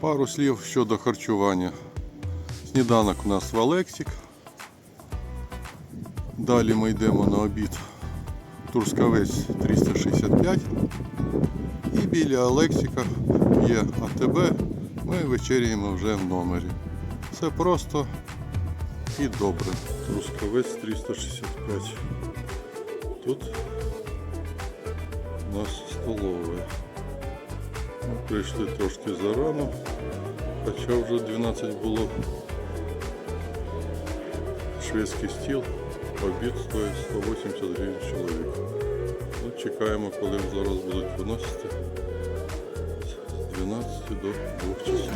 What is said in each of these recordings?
Пару слів щодо харчування. Сніданок у нас в Алексік. Далі ми йдемо на обід Турскавець 365. І біля Алексіка є АТБ. Ми вечеряємо вже в номері. Все просто і добре. Трускавець 365. Тут у нас столовая. Прийшли трошки зарано, хоча вже 12 було. Шведський стіл, обід стоїть 180 гривень чоловік. Ну, чекаємо, коли зараз будуть виносити з 12 до 2 часов.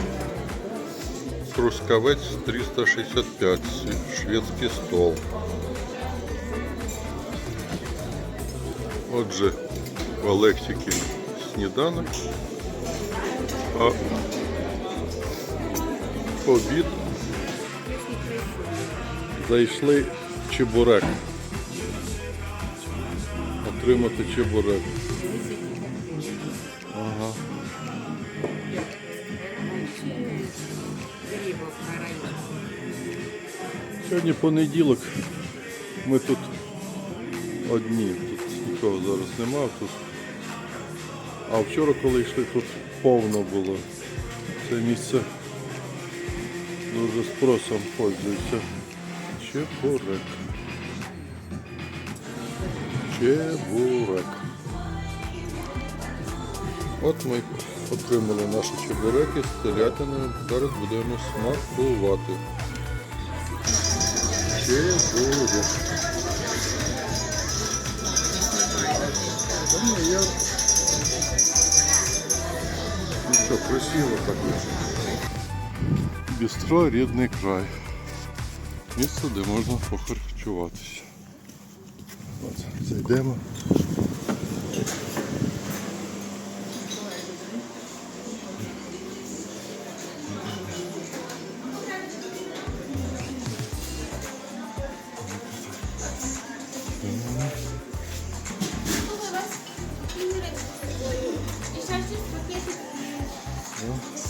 Трускавець 365, шведський стол. Отже, в Олексіки сніданок, а обід зайшли чебурек. Отримати чебурек. Ага. Сьогодні понеділок. Ми тут одні. Тут нікого зараз нема. Тут... А вчора, коли йшли, тут повно було. Це місце дуже спросом пользується. Чебурек. Чебурек. От ми отримали наші чебуреки з телятиною. Зараз будемо смакувати. Чебурек. Що, красиво так вийшло. Бістро рідний край. Місце, де можна похарчуватися. От, зайдемо. Ну,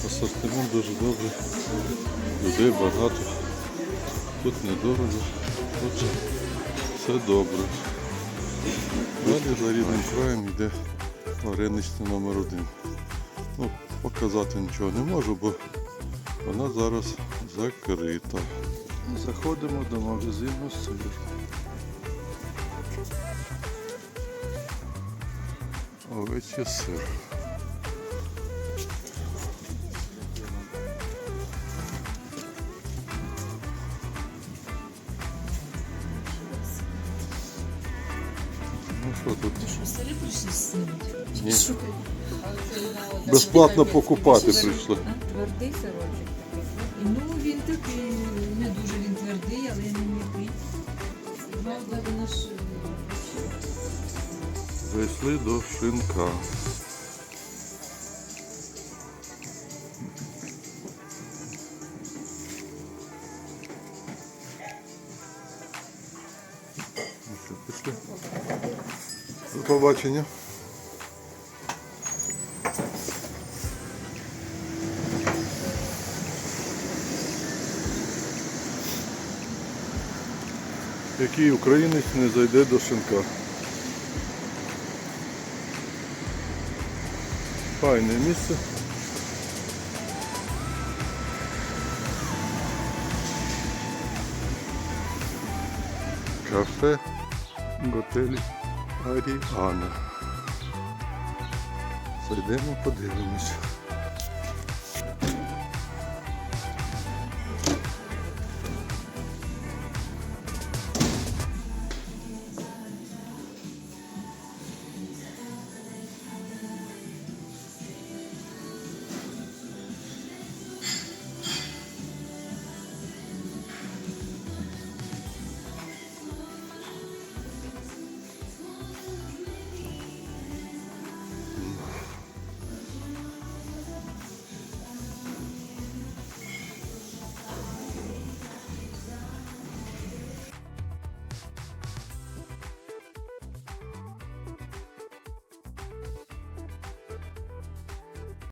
Асортимент дуже добрий. Людей багато. Тут недорого. Тут все добре. Далі за рідним краєм йде вареничний номер один. Ну, показати нічого не можу, бо вона зараз закрита. Заходимо до магазину сир. Овечий сир. Що тут? Сири прийшли знімати? Ні. Що? Безплатно покупати прийшли. Твердий сирочок такий. Ну, він такий, не дуже він твердий, але не м'який. Правда, вона ж Зайшли до шинка. Ну що, пішли? До побачення. Який українець не зайде до шинка? Файне місце. Кафе в готелі Аріана. Зайдемо, подивимось.